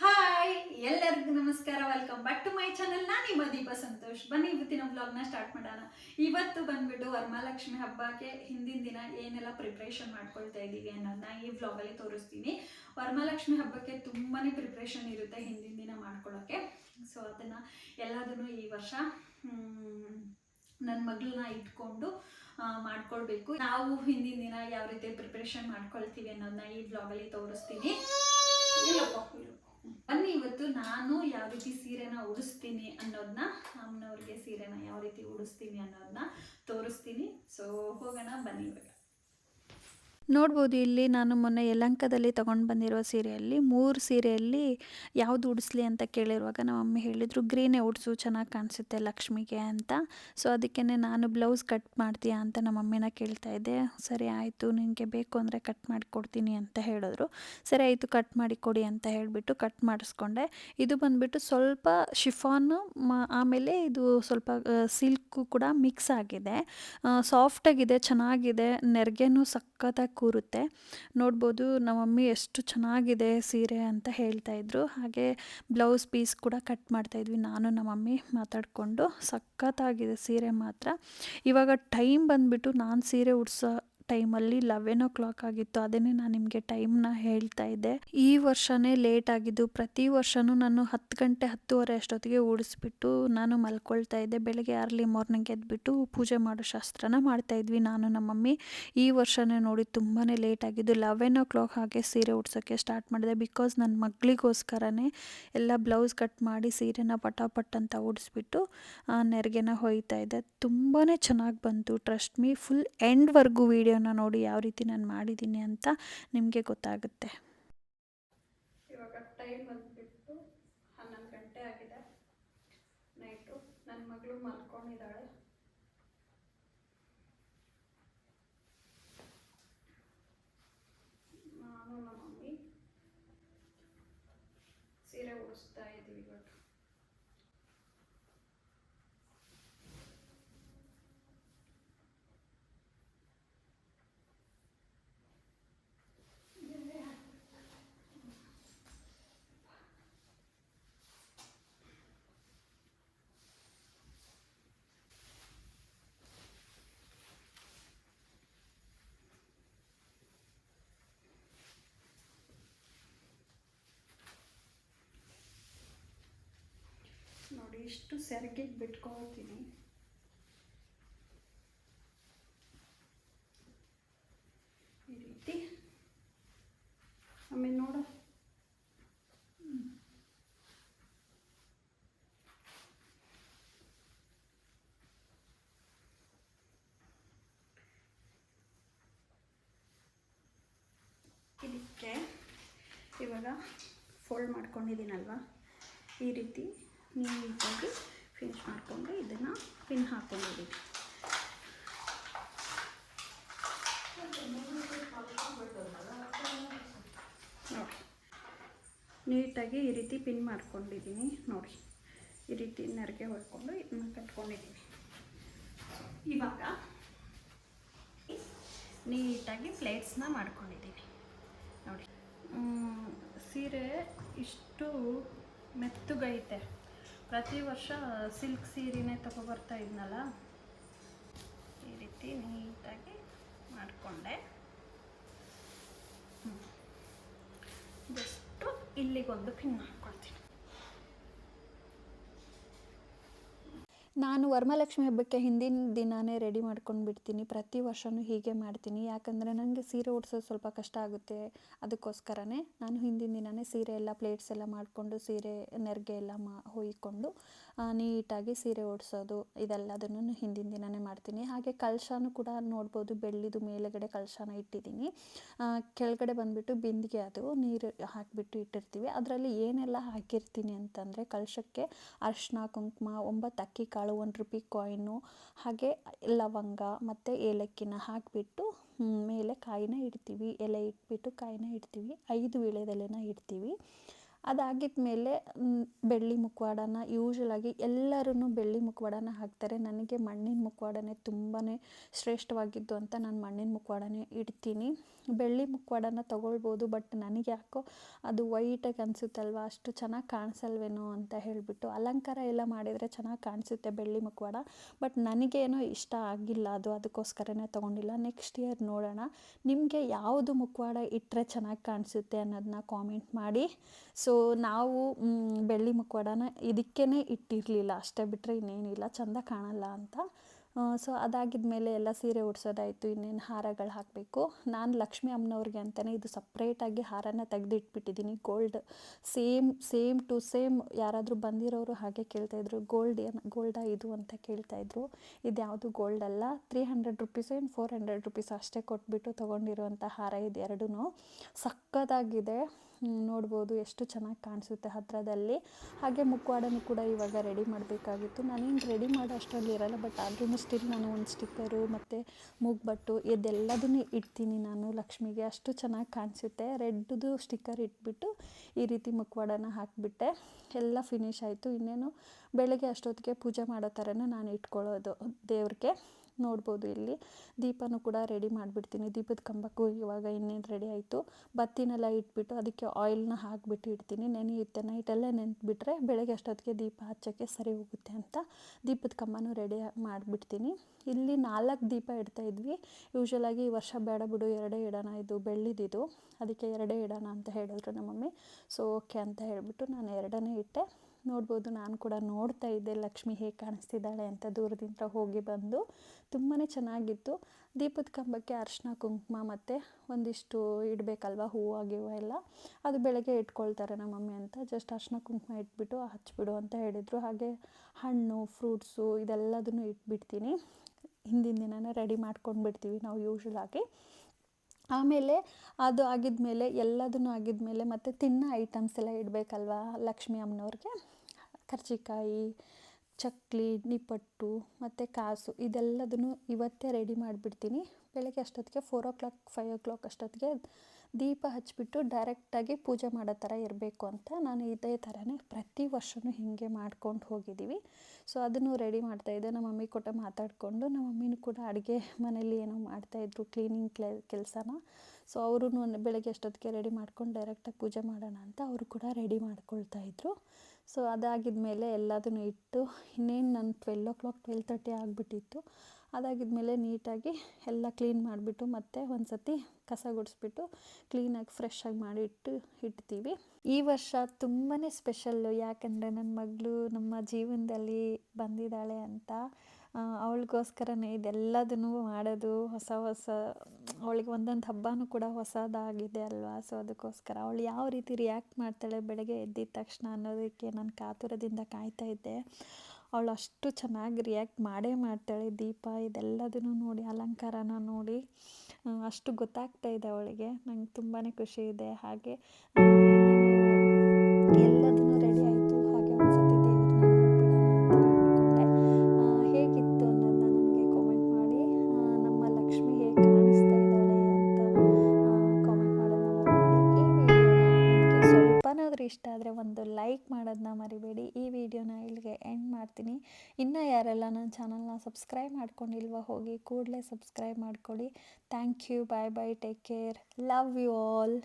Hi ಎಲ್ಲರಿಗೂ ನಮಸ್ಕಾರ. Welcome back to my channel ನಾನು ನಿಮ್ಮ ದೀಪ ಸಂತೋಷ್. ಬನ್ನಿ, ಇವತ್ತಿನ ವ್ಲಾಗ್ನ ಸ್ಟಾರ್ಟ್ ಮಾಡೋಣ. ಇವತ್ತು ಬಂದ್ಬಿಟ್ಟು ವರಮಹಾಲಕ್ಷ್ಮಿ ಹಬ್ಬಕ್ಕೆ ಹಿಂದಿನ ದಿನ ಏನೆಲ್ಲ ಪ್ರಿಪ್ರೇಷನ್ ಮಾಡ್ಕೊಳ್ತಾ ಇದ್ದೀವಿ ಅನ್ನೋದನ್ನ ಈ ವ್ಲಾಗಲ್ಲಿ ತೋರಿಸ್ತೀನಿ. ವರಮಹಾಲಕ್ಷ್ಮಿ ಹಬ್ಬಕ್ಕೆ ತುಂಬಾ ಪ್ರಿಪ್ರೇಷನ್ ಇರುತ್ತೆ ಹಿಂದಿನ ದಿನ ಮಾಡ್ಕೊಳ್ಳೋಕ್ಕೆ ಸೊ ಅದನ್ನು ಎಲ್ಲದನ್ನು ಈ ವರ್ಷ ನನ್ನ ಮಗಳನ್ನ ಇಟ್ಕೊಂಡು ಮಾಡ್ಕೊಳ್ಬೇಕು. ನಾವು ಹಿಂದಿನ ದಿನ ಯಾವ ರೀತಿ ಪ್ರಿಪ್ರೇಷನ್ ಮಾಡ್ಕೊಳ್ತೀವಿ ಅನ್ನೋದನ್ನ ಈ ಬ್ಲಾಗಲ್ಲಿ ತೋರಿಸ್ತೀನಿ. ಬನ್ನಿ ಇವತ್ತು ನಾನು ಯಾವ ರೀತಿ ಸೀರೆನ ಉಡಿಸ್ತೀನಿ ಅನ್ನೋದನ್ನ ಅಮ್ಮನವ್ರಿಗೆ ಸೀರೆನ ಯಾವ ರೀತಿ ಉಡಿಸ್ತೀನಿ ಅನ್ನೋದನ್ನ ತೋರಿಸ್ತೀನಿ. ಸೊ ಹೋಗೋಣ, ಬನ್ನಿ ಇವಾಗ. ನೋಡ್ಬೋದು, ಇಲ್ಲಿ ನಾನು ಮೊನ್ನೆ ಯಲಂಕದಲ್ಲಿ ತೊಗೊಂಡು ಬಂದಿರುವ ಸೀರೆಯಲ್ಲಿ, ಮೂರು ಸೀರೆಯಲ್ಲಿ ಯಾವುದು ಉಡಿಸ್ಲಿ ಅಂತ ಕೇಳಿರುವಾಗ ನಮ್ಮ ಮಮ್ಮಿ ಹೇಳಿದರು, ಗ್ರೀನೇ ಉಡಿಸು, ಚೆನ್ನಾಗಿ ಕಾಣಿಸುತ್ತೆ ಲಕ್ಷ್ಮಿಗೆ ಅಂತ. ಸೊ ಅದಕ್ಕೇ ನಾನು ಬ್ಲೌಸ್ ಕಟ್ ಮಾಡ್ತೀಯಾ ಅಂತ ನಮ್ಮ ಮಮ್ಮಿನ ಕೇಳ್ತಾ ಇದ್ದೆ. ಸರಿ ಆಯಿತು, ನಿನಗೆ ಬೇಕು ಅಂದರೆ ಕಟ್ ಮಾಡಿಕೊಡ್ತೀನಿ ಅಂತ ಹೇಳಿದ್ರು. ಸರಿ ಆಯಿತು, ಕಟ್ ಮಾಡಿ ಕೊಡಿ ಅಂತ ಹೇಳಿಬಿಟ್ಟು ಕಟ್ ಮಾಡಿಸ್ಕೊಂಡೆ. ಇದು ಬಂದುಬಿಟ್ಟು ಸ್ವಲ್ಪ ಶಿಫಾನು ಆಮೇಲೆ ಇದು ಸ್ವಲ್ಪ ಸಿಲ್ಕು ಕೂಡ ಮಿಕ್ಸ್ ಆಗಿದೆ. ಸಾಫ್ಟಾಗಿದೆ, ಚೆನ್ನಾಗಿದೆ, ನೆರಿಗೆನೂ ಸಖತ್ತಾಗಿ ಕೂರುತ್ತೆ. ನೋಡ್ಬೋದು ನಮ್ಮ ಮಮ್ಮಿ ಎಷ್ಟು ಚೆನ್ನಾಗಿದೆ ಸೀರೆ ಅಂತ ಹೇಳ್ತಾ ಇದ್ರು. ಹಾಗೆ ಬ್ಲೌಸ್ ಪೀಸ್ ಕೂಡ ಕಟ್ ಮಾಡ್ತಾ ಇದ್ವಿ. ನಾನು ನಮ್ಮ ಮಮ್ಮಿ ಮಾತಾಡಿಕೊಂಡು ಸಖತ್ತಾಗಿದೆ ಸೀರೆ ಮಾತ್ರ. ಇವಾಗ ಟೈಮ್ ಬಂದುಬಿಟ್ಟು ನಾನು ಸೀರೆ ಉಡ್ಸೋ ಟೈಮಲ್ಲಿ ಲೆವೆನ್ ಓ ಕ್ಲಾಕ್ ಆಗಿತ್ತು. ಅದನ್ನೇ ನಾನು ನಿಮಗೆ ಟೈಮ್ನ ಹೇಳ್ತಾ ಇದ್ದೆ. ಈ ವರ್ಷನೇ ಲೇಟ್ ಆಗಿದ್ದು, ಪ್ರತಿ ವರ್ಷನೂ ನಾನು ಹತ್ತು ಗಂಟೆ ಹತ್ತುವರೆ ಅಷ್ಟೊತ್ತಿಗೆ ಓಡಿಸ್ಬಿಟ್ಟು ನಾನು ಮಲ್ಕೊಳ್ತಾ ಇದ್ದೆ. ಬೆಳಗ್ಗೆ ಅರ್ಲಿ ಮಾರ್ನಿಂಗ್ ಎದ್ಬಿಟ್ಟು ಪೂಜೆ ಮಾಡೋ ಶಾಸ್ತ್ರನ ಮಾಡ್ತಾ ಇದ್ವಿ ನಾನು, ನಮ್ಮ ಮಮ್ಮಿ. ಈ ವರ್ಷನೇ ನೋಡಿ ತುಂಬಾ ಲೇಟ್ ಆಗಿದ್ದು ಲೆವೆನ್ ಓ ಕ್ಲಾಕ್ ಹಾಗೆ ಸೀರೆ ಉಡ್ಸೋಕ್ಕೆ ಸ್ಟಾರ್ಟ್ ಮಾಡಿದೆ. ಬಿಕಾಸ್ ನನ್ನ ಮಗಳಿಗೋಸ್ಕರನೇ ಎಲ್ಲ ಬ್ಲೌಸ್ ಕಟ್ ಮಾಡಿ ಸೀರೆನ ಪಟಾಪಟ್ ಅಂತ ಉಡಿಸ್ಬಿಟ್ಟು ನೆರಿಗೆನ ಹೊಯ್ತಾ ಇದ್ದೆ. ತುಂಬಾ ಚೆನ್ನಾಗಿ ಬಂತು. ಟ್ರಸ್ಟ್ ಮೀ ಫುಲ್ ಎಂಡ್ವರೆಗೂ ವೀಡಿಯೋನ ನೋಡಿ ಯಾವ ರೀತಿ ನಾನು ಮಾಡಿದ್ದೀನಿ ಅಂತ ನಿಮಗೆ ಗೊತ್ತಾಗುತ್ತೆ. ಇವಾಗ ಟೈಮ್ ಬಂದ್ಬಿಟ್ಟು ಹನ್ನೊಂದು ಗಂಟೆ ಆಗಿದೆ ನೈಟು ನನ್ನ ಮಗಳು ಮಲ್ಕೊಂಡಿದ್ದಾಳೆ ನಾನು ನಮ್ಮ ಮಮ್ಮಿ ಸೀರೆ ಉಡಿಸ್ತಾ ಇದ್ದೀವಿ ಇವಾಗ ನೋಡಿ ಇಷ್ಟು ಸೆರಗಿಗೆ ಬಿಟ್ಕೊಳ್ತೀನಿ. ಈ ರೀತಿ. ಆಮೇಲೆ ನೋಡು. ಇದಕ್ಕೆ ಇವಾಗ ಫೋಲ್ಡ್ ಮಾಡ್ಕೊಂಡಿದ್ದೀನಲ್ವ? ಈ ರೀತಿ. ನೀಟಾಗಿ ಫಿನಿಶ್ ಮಾಡಿಕೊಂಡು ಇದನ್ನು ಪಿನ್ ಹಾಕ್ಕೊಂಡಿದ್ದೀವಿ ನೋಡಿ ನೀಟಾಗಿ ಈ ರೀತಿ ಪಿನ್ ಮಾಡ್ಕೊಂಡಿದ್ದೀನಿ ನೋಡಿ. ಈ ರೀತಿ ನೆರಿಗೆ ಹೊಡ್ಕೊಂಡು ಇದನ್ನು ಕಟ್ಕೊಂಡಿದ್ದೀನಿ ಇವಾಗ ನೀಟಾಗಿ ಪ್ಲೇಟ್ಸ್ನ ಮಾಡ್ಕೊಂಡಿದ್ದೀನಿ ನೋಡಿ. ಸೀರೆ ಇಷ್ಟು ಮೆತ್ತಗೈತೆ. ಪ್ರತಿ ವರ್ಷ ಸಿಲ್ಕ್ ಸೀರೆನೇ ತಗೊಬರ್ತಾ ಇದ್ನಲ್ಲ? ಈ ರೀತಿ ನೀಟಾಗಿ ಮಾಡಿಕೊಂಡೆ. ಜಸ್ಟು ಇಲ್ಲಿಗೊಂದು ಪಿನ್ ನಾನು ವರಮಹಾಲಕ್ಷ್ಮಿ ಹಬ್ಬಕ್ಕೆ ಹಿಂದಿನ ದಿನಾನೇ ರೆಡಿ ಮಾಡ್ಕೊಂಡು ಬಿಡ್ತೀನಿ ಪ್ರತಿ ವರ್ಷವೂ ಹೀಗೆ ಮಾಡ್ತೀನಿ. ಯಾಕಂದರೆ ನನಗೆ ಸೀರೆ ಉಡ್ಸೋದು ಸ್ವಲ್ಪ ಕಷ್ಟ ಆಗುತ್ತೆ. ಅದಕ್ಕೋಸ್ಕರನೇ ನಾನು ಹಿಂದಿನ ದಿನವೇ ಸೀರೆ ಎಲ್ಲ ಪ್ಲೇಟ್ಸ್ ಎಲ್ಲ ಮಾಡಿಕೊಂಡು ಸೀರೆ, ನೆರಿಗೆ ಎಲ್ಲ ಮಾ, ಹೊಯ್ಕೊಂಡು ನೀಟಾಗಿ ಸೀರೆ ಓಡಿಸೋದು ಇದೆಲ್ಲದನ್ನು ಹಿಂದಿನ ದಿನವೇ ಮಾಡ್ತೀನಿ. ಹಾಗೆ ಕಲಶಾನು ಕೂಡ ನೋಡ್ಬೋದು, ಬೆಳ್ಳಿದು ಮೇಲುಗಡೆ ಕಲಶಾನ ಇಟ್ಟಿದ್ದೀನಿ. ಕೆಳಗಡೆ ಬಂದುಬಿಟ್ಟು ಬಿಂದಿಗೆ ಅದು ನೀರು ಹಾಕಿಬಿಟ್ಟು ಇಟ್ಟಿರ್ತೀವಿ. ಅದರಲ್ಲಿ ಏನೆಲ್ಲ ಹಾಕಿರ್ತೀನಿ ಅಂತಂದರೆ ಕಲಶಕ್ಕೆ ಅರಿಶಿನ ಕುಂಕುಮ, ಒಂಬತ್ತು ಅಕ್ಕಿ, ಕಾಳು, ಒಂದು ರೂಪಾಯಿ ಕಾಯಿನು, ಹಾಗೆ ಲವಂಗ ಮತ್ತು ಏಲಕ್ಕಿನ ಹಾಕಿಬಿಟ್ಟು ಮೇಲೆ ಕಾಯಿನ ಇಡ್ತೀವಿ. ಎಲೆ ಇಟ್ಬಿಟ್ಟು ಕಾಯಿನ ಇಡ್ತೀವಿ. ಐದು ವೀಳ್ಯದೆಲೆನ ಇಡ್ತೀವಿ. ಅದಾಗಿದ್ಮೇಲೆ ಮೇಲೆ ಬೆಳ್ಳಿ ಮುಖವಾಡನ ಯೂಶ್ವಲಾಗಿ ಎಲ್ಲರೂ ಬೆಳ್ಳಿ ಮುಖವಾಡನ ಹಾಕ್ತಾರೆ. ನನಗೆ ಮಣ್ಣಿನ ಮುಖವಾಡನೇ ತುಂಬಾ ಶ್ರೇಷ್ಠವಾಗಿದ್ದು ಅಂತ ನಾನು ಮಣ್ಣಿನ ಮುಖವಾಡನೇ ಇಡ್ತೀನಿ. ಬೆಳ್ಳಿ ಮುಖವಾಡನ ತೊಗೊಳ್ಬೋದು ಬಟ್ ನನಗೆ ಯಾಕೋ ಅದು ವೈಟಾಗಿ ಅನಿಸುತ್ತಲ್ವ, ಅಷ್ಟು ಚೆನ್ನಾಗಿ ಕಾಣಿಸಲ್ವೇನೋ ಅಂತ ಹೇಳಿಬಿಟ್ಟು ಅಲಂಕಾರ ಎಲ್ಲ ಮಾಡಿದರೆ ಚೆನ್ನಾಗಿ ಕಾಣಿಸುತ್ತೆ ಬೆಳ್ಳಿ ಮುಖವಾಡ ಬಟ್ ನನಗೇನೋ ಇಷ್ಟ ಆಗಿಲ್ಲ, ಅದು ಅದಕ್ಕೋಸ್ಕರನೇ ತೊಗೊಂಡಿಲ್ಲ. ನೆಕ್ಸ್ಟ್ ಇಯರ್ ನೋಡೋಣ. ನಿಮಗೆ ಯಾವುದು ಮುಖವಾಡ ಇಟ್ಟರೆ ಚೆನ್ನಾಗಿ ಕಾಣಿಸುತ್ತೆ ಅನ್ನೋದನ್ನ ಕಾಮೆಂಟ್ ಮಾಡಿ. ಸೊ ನಾವು ಬೆಳ್ಳಿ ಮುಖವಾಡನ ಇದಕ್ಕೇ ಇಟ್ಟಿರಲಿಲ್ಲ. ಅಷ್ಟೇ ಬಿಟ್ಟರೆ ಇನ್ನೇನಿಲ್ಲ. ಚೆಂದ ಕಾಣಲ್ಲ ಅಂತ. ಸೊ ಅದಾಗಿದ್ಮೇಲೆ ಎಲ್ಲ ಸೀರೆ ಉಡ್ಸೋದಾಯಿತು. ಇನ್ನೇನು ಹಾರಗಳು ಹಾಕಬೇಕು. ನಾನು ಲಕ್ಷ್ಮಿ ಅಮ್ಮನವ್ರಿಗೆ ಅಂತಲೇ ಇದು ಸಪ್ರೇಟಾಗಿ ಹಾರನ ತೆಗೆದಿಟ್ಬಿಟ್ಟಿದ್ದೀನಿ gold same same to same ಯಾರಾದರೂ ಬಂದಿರೋರು ಹಾಗೆ ಕೇಳ್ತಾಯಿದ್ರು ಗೋಲ್ಡ್ ಏನು ಗೋಲ್ಡಾ ಇದು ಅಂತ ಕೇಳ್ತಾಯಿದ್ರು ಇದು ಯಾವುದು ಗೋಲ್ಡ್ ಅಲ್ಲ. ತ್ರೀ ಹಂಡ್ರೆಡ್ ರುಪೀಸ್ ಏನು ಫೋರ್ ಹಂಡ್ರೆಡ್ ರುಪೀಸ್ ಅಷ್ಟೇ ಕೊಟ್ಬಿಟ್ಟು ತೊಗೊಂಡಿರುವಂಥ ಹಾರ ಇದು ಎರಡೂ ಸಕ್ಕತ್ತಾಗಿದೆ ನೋಡ್ಬೋದು ಎಷ್ಟು ಚೆನ್ನಾಗಿ ಕಾಣಿಸುತ್ತೆ ಹತ್ತಿರದಲ್ಲಿ ಹಾಗೆ ಮುಖವಾಡನೂ ಕೂಡ ಇವಾಗ ರೆಡಿ ಮಾಡಬೇಕಾಗಿತ್ತು. ನಾನೇನು ರೆಡಿ ಮಾಡೋ ಅಷ್ಟರಲ್ಲಿ ಇರಲ್ಲ ಬಟ್ ಆದ್ರೂ ಸ್ಟಿಲ್ ನಾನು ಒಂದು ಸ್ಟಿಕ್ಕರು ಮತ್ತು ಮೂಗ್ಬಟ್ಟು ಇದೆಲ್ಲದನ್ನು ಇಡ್ತೀನಿ ನಾನು ಲಕ್ಷ್ಮಿಗೆ. ಅಷ್ಟು ಚೆನ್ನಾಗಿ ಕಾಣಿಸುತ್ತೆ. ರೆಡ್ದು ಸ್ಟಿಕ್ಕರ್ ಇಟ್ಬಿಟ್ಟು ಈ ರೀತಿ ಮುಖವಾಡನ ಹಾಕಿಬಿಟ್ಟೆ. ಎಲ್ಲ ಫಿನಿಶ್ ಆಯಿತು. ಇನ್ನೇನು ಬೆಳಗ್ಗೆ ಅಷ್ಟೊತ್ತಿಗೆ ಪೂಜೆ ಮಾಡೋ ಥರನೂ ನಾನು ಇಟ್ಕೊಳ್ಳೋದು ದೇವ್ರಿಗೆ. ನೋಡ್ಬೋದು ಇಲ್ಲಿ. ದೀಪನೂ ಕೂಡ ರೆಡಿ ಮಾಡಿಬಿಡ್ತೀನಿ. ದೀಪದ ಕಂಬಕ್ಕೂ ಇವಾಗ ಇನ್ನೇನು ರೆಡಿ ಆಯಿತು. ಬತ್ತಿನೆಲ್ಲ ಇಟ್ಬಿಟ್ಟು ಅದಕ್ಕೆ ಆಯಿಲ್ನ ಹಾಕಿಬಿಟ್ಟು ಇಡ್ತೀನಿ. ನೆನೆಯುತ್ತೆ ನೈಟಲ್ಲೇ ನೆನೆದ್ಬಿಟ್ರೆ ಬೆಳಗ್ಗೆ ಅಷ್ಟೊತ್ತಿಗೆ ದೀಪ ಹಚ್ಚೋಕ್ಕೆ ಸರಿ ಹೋಗುತ್ತೆ ಅಂತ ದೀಪದ ಕಂಬನೂ ರೆಡಿ ಮಾಡಿಬಿಡ್ತೀನಿ. ಇಲ್ಲಿ ನಾಲ್ಕು ದೀಪ ಇಡ್ತಾ ಇದ್ವಿ. ಯೂಶ್ವಲಾಗಿ ಈ ವರ್ಷ ಬೇಡ ಬಿಡು, ಎರಡೇ ಇಡೋಣ. ಇದು ಬೆಳ್ಳಿದಿದು. ಅದಕ್ಕೆ ಎರಡೇ ಇಡೋಣ ಅಂತ ಹೇಳಿದ್ರು ನಮ್ಮ ಮಮ್ಮಿ ಸೊ ಓಕೆ ಅಂತ ಹೇಳಿಬಿಟ್ಟು ನಾನು ಎರಡನೇ ಇಟ್ಟೆ. ನೋಡ್ಬೋದು. ನಾನು ಕೂಡ ನೋಡ್ತಾ ಇದ್ದೆ. ಲಕ್ಷ್ಮಿ ಹೇಗೆ ಕಾಣಿಸ್ತಿದ್ದಾಳೆ ಅಂತ ದೂರದಿಂದ ಹೋಗಿ ಬಂದು ತುಂಬಾ ಚೆನ್ನಾಗಿತ್ತು. ದೀಪದ ಕಂಬಕ್ಕೆ ಅರಿಶಿನ, ಕುಂಕುಮ ಮತ್ತು ಒಂದಿಷ್ಟು ಇಡಬೇಕಲ್ವ? ಹೂವು ಗಿವು ಎಲ್ಲ. ಅದು ಬೆಳಗ್ಗೆ ಇಟ್ಕೊಳ್ತಾರೆ ನಮ್ಮ ಮಮ್ಮಿ ಅಂತ. ಜಸ್ಟ್ ಅರ್ಶಿನ, ಕುಂಕುಮ ಇಟ್ಬಿಟ್ಟು ಹಚ್ಬಿಡು ಅಂತ ಹೇಳಿದರು. ಹಾಗೆ ಹಣ್ಣು ಫ್ರೂಟ್ಸು ಇದೆಲ್ಲದನ್ನು ಇಟ್ಬಿಡ್ತೀನಿ. ಹಿಂದಿನ ದಿನನೇ ರೆಡಿ ಮಾಡ್ಕೊಂಡು ಬಿಡ್ತೀವಿ ನಾವು ಯೂಶ್ವಲಾಗಿ ಆಮೇಲೆ ಅದು ಆಗಿದ್ಮೇಲೆ, ಎಲ್ಲದನ್ನು ಆಗಿದ್ಮೇಲೆ ಮತ್ತು ತಿನ್ನೋ ಐಟಮ್ಸ್ ಎಲ್ಲ ಇಡಬೇಕಲ್ವಾ ಲಕ್ಷ್ಮೀ ಅಮ್ಮನವ್ರಿಗೆ? ಕರ್ಜಿಕಾಯಿ, ಚಕ್ಲಿ, ನಿಪ್ಪಟ್ಟು ಮತ್ತು ಕಾಸು ಇದೆಲ್ಲದನ್ನು ಇವತ್ತೇ ರೆಡಿ ಮಾಡಿಬಿಡ್ತೀನಿ. ಬೆಳಗ್ಗೆ ಅಷ್ಟೊತ್ತಿಗೆ four o'clock five o'clock ಅಷ್ಟೊತ್ತಿಗೆ ದೀಪ ಹಚ್ಚಿಬಿಟ್ಟು ಡೈರೆಕ್ಟಾಗಿ ಪೂಜೆ ಮಾಡೋ ಥರ ಇರಬೇಕು ಅಂತ ನಾನು ಇದೇ ಥರನೇ ಪ್ರತಿ ವರ್ಷವೂ ಹೀಗೆ ಮಾಡ್ಕೊಂಡು ಹೋಗಿದ್ದೀವಿ. ಸೊ ಅದನ್ನು ರೆಡಿ ಮಾಡ್ತಾಯಿದ್ದೆ ನಮ್ಮ ಮಮ್ಮಿ ಕೊಟ್ಟ ಮಾತಾಡಿಕೊಂಡು, ನಮ್ಮ ಮಮ್ಮಿನೂ ಕೂಡ ಅಡುಗೆ ಮನೇಲಿ ಏನೋ ಮಾಡ್ತಾಯಿದ್ರು ಕ್ಲೀನಿಂಗ್ ಕ್ಲೆ ಕೆಲಸನ. ಸೊ ಅವರು ಬೆಳಗ್ಗೆ ಅಷ್ಟೊತ್ತಿಗೆ ರೆಡಿ ಮಾಡ್ಕೊಂಡು ಡೈರೆಕ್ಟಾಗಿ ಪೂಜೆ ಮಾಡೋಣ ಅಂತ ಅವರು ಕೂಡ ರೆಡಿ ಮಾಡ್ಕೊಳ್ತಾ ಸೊ ಅದಾಗಿದ್ಮೇಲೆ ಎಲ್ಲದನ್ನು ಇಟ್ಟು, ಇನ್ನೇನು ನಾನು twelve o'clock twelve thirty ಆಗಿಬಿಟ್ಟಿತ್ತು. ಅದಾಗಿದ್ಮೇಲೆ ನೀಟಾಗಿ ಎಲ್ಲ ಕ್ಲೀನ್ ಮಾಡಿಬಿಟ್ಟು, ಮತ್ತೆ ಒಂದು ಸತಿ ಕಸ ಗುಡಿಸ್ಬಿಟ್ಟು ಕ್ಲೀನಾಗಿ ಫ್ರೆಶ್ಶಾಗಿ ಮಾಡಿ ಇಟ್ಟು, ಇಡ್ತೀವಿ. ಈ ವರ್ಷ ತುಂಬಾ ಸ್ಪೆಷಲ್ಲು ಯಾಕಂದರೆ ನನ್ನ ಮಗಳು ನಮ್ಮ ಜೀವನದಲ್ಲಿ ಬಂದಿದ್ದಾಳೆ ಅಂತ. ಅವಳಿಗೋಸ್ಕರನೇ ಇದೆಲ್ಲದನ್ನು ಮಾಡೋದು ಹೊಸ ಹೊಸ, ಅವಳಿಗೆ ಒಂದೊಂದು ಹಬ್ಬನೂ ಕೂಡ ಹೊಸದಾಗಿದೆ ಅಲ್ವಾ? ಸೊ ಅದಕ್ಕೋಸ್ಕರ ಅವಳು ಯಾವ ರೀತಿ ರಿಯಾಕ್ಟ್ ಮಾಡ್ತಾಳೆ ಬೆಳಗ್ಗೆ ಎದ್ದಿದ ತಕ್ಷಣ ಅನ್ನೋದಕ್ಕೆ ನಾನು ಕಾತುರದಿಂದ ಕಾಯ್ತಾ ಇದ್ದೆ. ಅವಳು ಅಷ್ಟು ಚೆನ್ನಾಗಿ ರಿಯಾಕ್ಟ್ ಮಾಡೇ ಮಾಡ್ತಾಳೆ ದೀಪ, ಇದೆಲ್ಲದನ್ನು ನೋಡಿ, ಅಲಂಕಾರನ ನೋಡಿ. ಅಷ್ಟು ಗೊತ್ತಾಗ್ತಾ ಇದೆ ಅವಳಿಗೆ. ನಂಗೆ ತುಂಬಾ ಖುಷಿ ಇದೆ. ಹಾಗೆ ಮಾಡ್ತೀನಿ. ಇನ್ನು ಯಾರೆಲ್ಲ ನನ್ನ ಚಾನಲ್ನ ಸಬ್ಸ್ಕ್ರೈಬ್ ಮಾಡ್ಕೊಂಡಿಲ್ವ ಹೋಗಿ ಕೂಡಲೇ ಸಬ್ಸ್ಕ್ರೈಬ್ ಮಾಡ್ಕೊಳ್ಳಿ. Thank you bye bye take care love you all